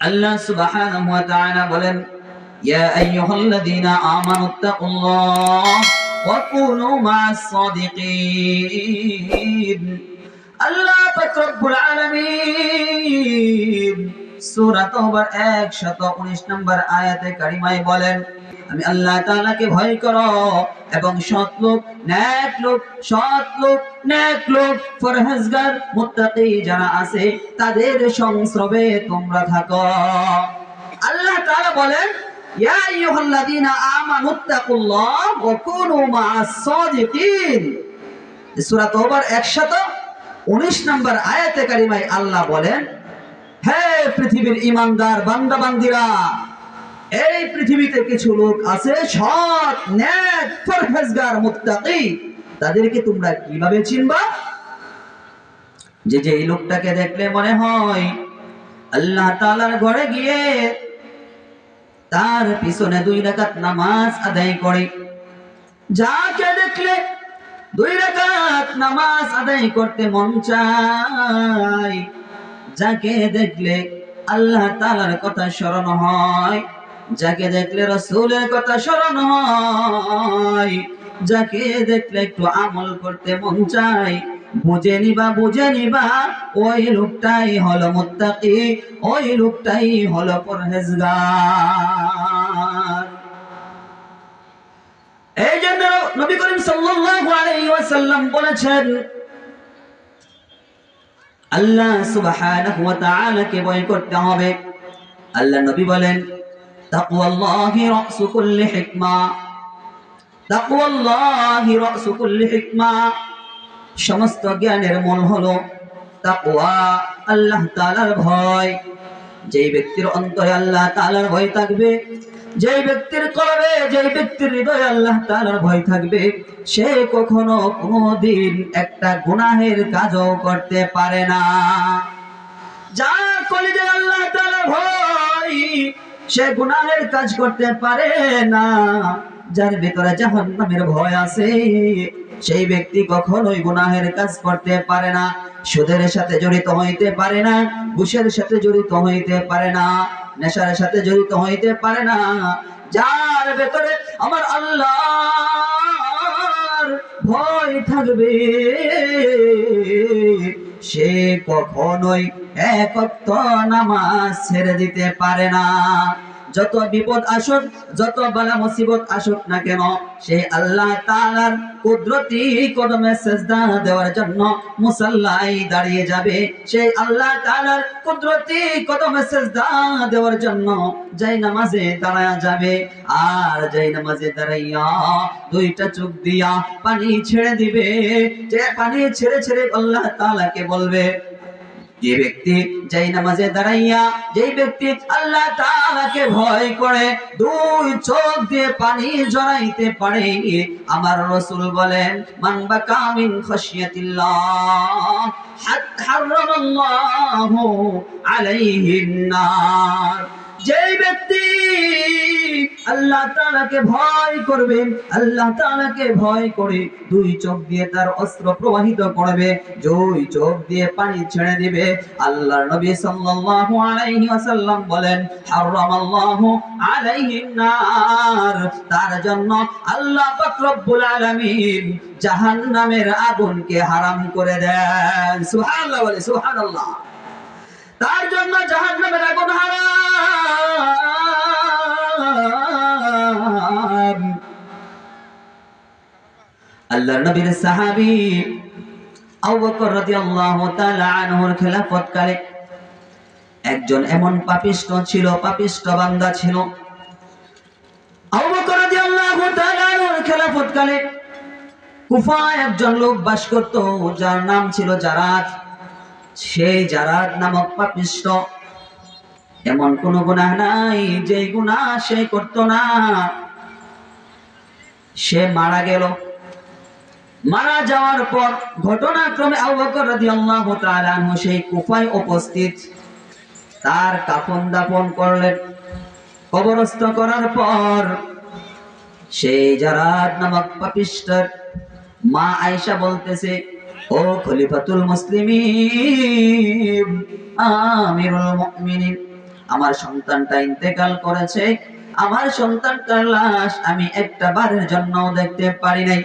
আল্লাহ সুবহানাহু ওয়া তাআলা বলেন ইয়া আইয়ুহাল্লাযীনা আমানুত্তাকুল্লাহ ওয়া কুনু মা'আস সাদিকিন আল্লাহ পাক রব্বুল আলামিন সূরা তাওবার 119 নম্বর আয়াতে বলেন, আমি আল্লাহ তাআলাকে ভয় করো এবং সৎ লোক নেক লোক, সৎ লোক নেক লোক, পরহেজগার, মুত্তাকি যারা আছে, তাদের সংস্রবে তোমরা থাকো। আল্লাহ তাআলা বলেন, ইয়া আইয়ুহাল্লাযীনা আমানুত্তাকুল্লাহ ওয়া কুনু মা'আস সাদিকিন। সূরা তাওবার 119 নম্বর আয়াতে কারিমায় আল্লাহ বলেন হে পৃথিবীর ইমানদার বান্দা বান্দিরা এই পৃথিবীতে কিছু লোক আছে সৎ নেক পরহেজগার, মুত্তাকি। তাদেরকে তোমরা কীভাবে চিনবা? যে যে এই লোকটাকে দেখলে মনে হয় আল্লাহ তাআলার ঘরে গিয়ে তার পিছনে দুই রাকাত নামাজ আদায় করে। যাকে দেখলে দুই রাকাত নামাজ আদায় করতে মন চায় যাকে দেখলে আল্লাহ তাআলার কথা স্মরণ হয়, যাকে দেখলে রসুলের কথা স্মরণ হয়, যাকে দেখলে একটু আমল করতে মন চায়, বুঝে নিবা বুঝে নিবা, ওই লোকটাই হলো মুত্তাকি, ওই লোকটাই হলো পরহেজগার। এই জন্য নবী করিম সাল্লাল্লাহু আলাইহি ওয়াসাল্লাম বলেছেন আল্লাহ সুবহানাহু ওয়া তাআলাকে ভয় করতে হবে। আল্লাহ নবী বলেন তাকওয়াল্লাহি রাসু কুল্লি হিকমা। তাকওয়াল্লাহি রাসু কুল্লি হিকমা। সমস্ত জ্ঞানের মূল হলো তাকওয়া, আল্লাহ তাআলার ভয়। যেই ব্যক্তির অন্তরে আল্লাহ তালার ভয় থাকবে, যেই ব্যক্তির কলবে, যেই ব্যক্তির হৃদয়ে আল্লাহ তালার ভয় থাকবে, সে কখনো কোনোদিন একটা গুনাহের কাজও করতে পারে না। যার কলিজে আল্লাহ তাআলার ভয়, সে গুনাহের কাজ করতে পারে না। যার ভিতরে জাহান্নামের ভয় আছে, সেই ব্যক্তি কখনোই গুনাহের কাজ করতে পারে না। সুদের সাথে জড়িত হইতে পারে না, ঘুষের সাথে জড়িত হইতে পারে না, নেশার সাথে জড়িত হইতে পারে না। যার ভেতরে আমার আল্লাহর ভয় থাকবে, সে কখনোই এক ওয়াক্ত নামাজ ছেড়ে দিতে পারে না। যত বিপদ আসুক, যত বালা মুসিবত আসুক না কেন সেই আল্লাহ তাআলার কুদরতি কদমে সেজদা দেওয়ার জন্য মুসাল্লাই দাঁড়িয়ে যাবে। সেই আল্লাহ তাআলার কুদরতি কদমে সেজদা দেওয়ার জন্য যাই নামাজে দাঁড়ায়া যাবে। আর যাই নামাজে দাঁড়াইয়া দুইটা চোখ দিয়া পানি ছেড়ে দিবে। যে পানি ছেড়ে ছেড়ে আল্লাহ তাআলাকে বলবে যে ব্যক্তি যেই নামাজে দাঁড়াইয়া, যেই ব্যক্তি আল্লাহ তাআলাকে ভয় করে, দুই চোখ দিয়ে পানি জড়াইতে পারে, আমার রাসূল বলেন, মান বাকা মিন খাশিয়াতিল্লাহ হারামাল্লাহু আলাইহিন নার। যেই ব্যক্তি আল্লাহ তাআলাকে ভয় করবে, আল্লাহ তাআলাকে ভয় করে দুই চোখ দিয়ে তার অস্ত্র প্রবাহিত করবে চোখ দিয়ে পানি ছেড়ে দিবে। নবী সাল্লাল্লাহু আলাইহি ওয়াসাল্লাম বলেন, হারামাল্লাহু আলাইহিন নার। তার জন্য আল্লাহ পাক রব্বুল আলামিন জাহান্নামের আগুনকে হারাম করে দেন। সুবহানাল্লাহ বলে, সুবহানাল্লাহ। তার জন্য জাহান্নামের আগুন হারাম। আল্লাহর নবীর সাহাবী আবু বকর রাদিয়াল্লাহু তাআলা আনহুর খেলাফতকালে একজন এমন পাপিষ্ট ছিল, পাপিষ্ট বান্দা ছিল। আবু বকর রাদিয়াল্লাহু তাআলা আনহুর খেলাফতকালে কুফায় একজন লোক বাস করত, যার নাম ছিল জারাত। সেই জারাদ নামক পাপিষ্ট এমন কোন গুনাহ নাই যে গুনাহ সে করত না। সে মারা গেল। মারা যাওয়ার পর ঘটনাক্রমে সেই কুফায় উপস্থিত। তার কাফন দাপন করলেন। কবরস্থ করার পর সেই জারাদ নামক পাপিষ্টের মা আয়েশা বলতেছে, ও খলিফাতুল মুসলিমিন, আমিরুল মুমিনিন, আমার সন্তানটা ইন্তেকাল করেছে। আমার সন্তানটার লাশ আমি একটা বারের জন্য দেখতে পারি নাই।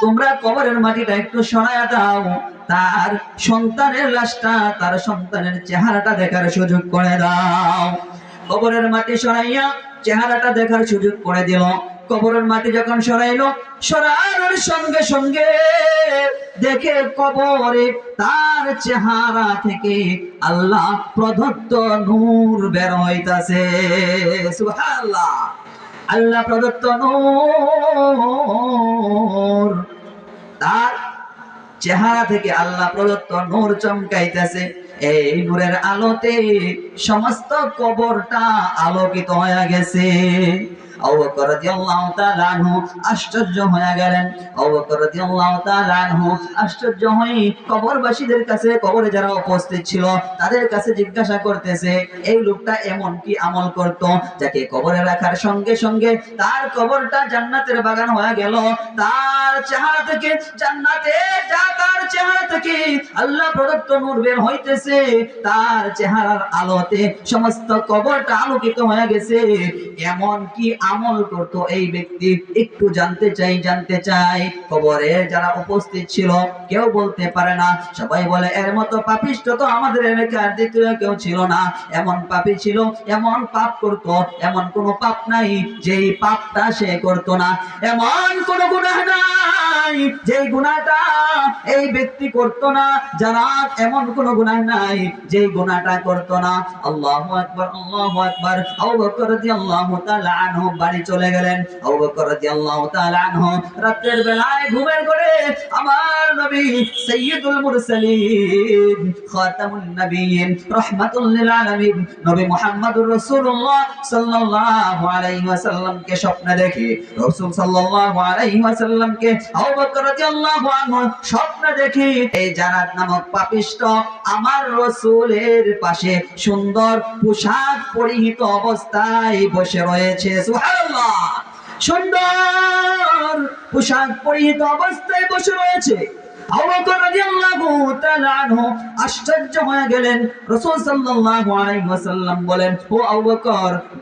তোমরা কবরের মাটিটা একটু সরায়া দাও। তার সন্তানের লাশটা, তার সন্তানের চেহারাটা দেখার সুযোগ করে দাও। কবরের মাটি সরাইয়া চেহারাটা দেখার সুযোগ করে দিল। কবরের মাটি যখন সরাইলো, সরানোর সঙ্গে সঙ্গে দেখে কবরে তার চেহারা থেকে আল্লাহ প্রদত্ত নূর বের হইতাছে। সুবহানাল্লাহ। আল্লাহ প্রদত্ত নূর। তার চেহারা থেকে আল্লাহ প্রদত্ত নূর চমকাইতেছে। এই নূরের আলোতে সমস্ত কবরটা আলোকিত হয়ে গেছে। এই লোকটা আমল করত যাকে কবরে রাখার সঙ্গে সঙ্গে তার কবরটা জান্নাতের বাগান হয়ে গেল? তার চেহারা থেকে জান্নাতে তার চেহারা থেকে আল্লাহ প্রদত্ত নূর বের হইতেছে। তার চেহারার আলোতে সমস্ত কবরটা আলোকিত হয়ে গেছে। এমন কি আমল করত এই ব্যক্তি? একটু জানতে চাই জানতে চাই। কবরে যারা উপস্থিত ছিল, কেউ বলতে পারে না। সবাই বলে, এর মতো পাপিষ্ট তো আমাদের এলাকার দ্বিতীয় কেউ ছিল না। এমন পাপী ছিল, এমন পাপ করত, এমন কোন পাপ নাই, যেই পাপটা সে করত না। এমন কোন গুনাহ নাই, যেই গুনাহটা এই ব্যক্তি করত না। যারা এমন কোন গুনাহ নাই যেই গুনাহটা করত না। আল্লাহু আকবার আল্লাহু আকবার। আবু বকর রাদিয়াল্লাহু তাআলা আনহু বাড়ি চলে গেলেন। আবু বকর রাদিয়াল্লাহু তাআলা আনহু রাতের বেলায় ঘুমের ঘরে আমার নবী সাইয়্যিদুল মুরসালিন, খাতামুন নবিয়্যিন রাহমাতুল লিল আলামিন, নবী মুহাম্মদুর রাসূলুল্লাহ সাল্লাল্লাহু আলাইহি ওয়াসাল্লামকে স্বপ্নে দেখি, রাসূল সাল্লাল্লাহু আলাইহি ওয়াসাল্লামকে আবু বকর রাদিয়াল্লাহু আনহু স্বপ্নে দেখি। এই জান্নাত নামক পাপিষ্ট আমার রাসূলের পাশে সুন্দর পোশাক পরিহিত অবস্থায় বসে রয়েছে সুন্দর পোশাক পরিহিত অবস্থায় বসে রয়েছে। আশ্চর্য হয়ে গেলেন। রাসূল ওয়াসাল্লাম বলেন, ও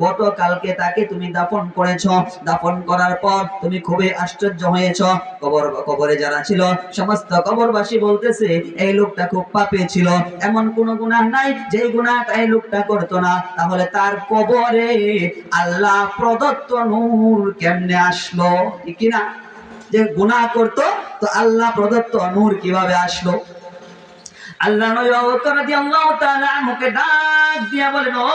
গতকালকে তাকে তুমি দাফন করেছ। দাফন করার পর তুমি খুবই আশ্চর্য হয়েছো। কবর, কবরে যারা ছিল, সমস্ত কবরবাসী বলতেছে, এই লোকটা খুব পাপী ছিল। এমন কোন গুনাহ নাই যে গুনাহটা এই লোকটা করতো না। তাহলে তার কবরে আল্লাহ প্রদত্ত নূর কেমনে আসলো? ঠিক না যে গুনাহ করতো তো আল্লাহ প্রদত্ত নূর কীভাবে আসলো? আল্লাহ নবী আনহুকে ডাক দিয়া বলেন, ও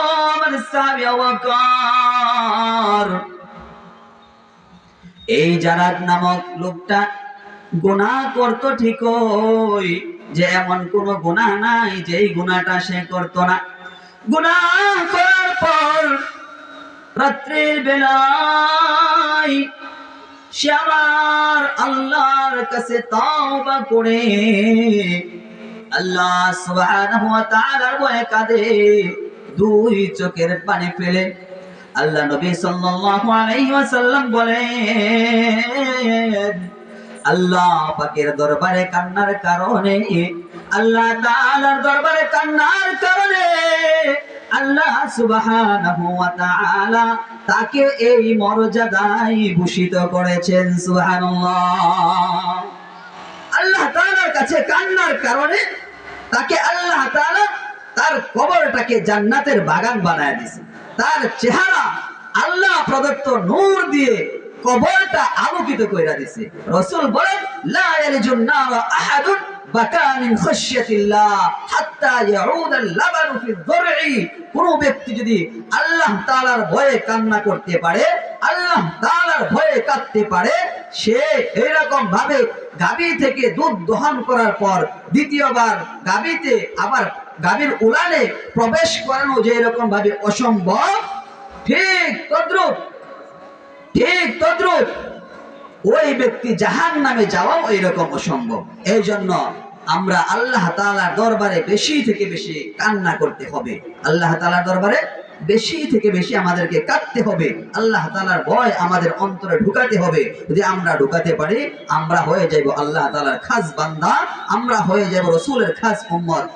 এই জারাদ নামক লোকটা গুনাহ করতো ঠিকই, যে এমন কোন গুনাহ নাই যে গুনাহটা সে করতো না। গুনাহ করার পর রাত্রির বেলায় সে আবার আল্লাহর কাছে তওবা করে আল্লাহ সুবহানাহু ওয়া তাআলার ভয়ে কাঁদে, দুই চোখের পানি ফেলে। আল্লাহ নবী সাল্লাল্লাহু আলাইহি ওয়াসাল্লাম বলেন, আল্লাহ পাকের দরবারে কান্নার কারণে, আল্লাহ তাআলার দরবারে কান্নার কারণে আল্লাহ সুবহানাহু তাকে এই মর্যাদায় ভূষিত করেছেন, সুবহানাল্লাহ। আল্লাহ তাআলার কাছে কান্নার কারণে তাকে আল্লাহ তাআলা তার কবরটাকে জান্নাতের বাগান বানায় দিয়েছে। তার চেহারা আল্লাহ প্রদত্ত নূর দিয়ে কবরটা আলোকিত কইরা দিছে রাসূল বলেন, লা ইয়ালিজুন নারা আহাদুন কোন ব্যক্তি যদি আল্লাহ ভয়ে কান্না করতে পারে, আল্লাহ ভয়ে কাঁদতে পারে, সে ভাবে থেকে দুধ দহন করার পর দ্বিতীয়বার গাবিতে আবার গাবির উলানে প্রবেশ করানো যে এরকম ভাবে অসম্ভব, ঠিক তদ্রুপ ঠিক তদ্রুপ। ওই ব্যক্তি জাহান নামে যাওয়াও এরকম অসম্ভব। এই জন্য আমরা আল্লাহ তালার দরবারে বেশি থেকে বেশি কান্না করতে হবে। আল্লাহ তাআলার দরবারে বেশি থেকে বেশি আমাদেরকে কাঁদতে হবে। আল্লাহ তালার ভয় আমাদের অন্তরে ঢুকাতে হবে। যদি আমরা ঢুকাতে পারি, আমরা হয়ে যাইব আল্লাহ তালার খাস বান্দা, আমরা হয়ে যাব রসুলের খাস উম্মত।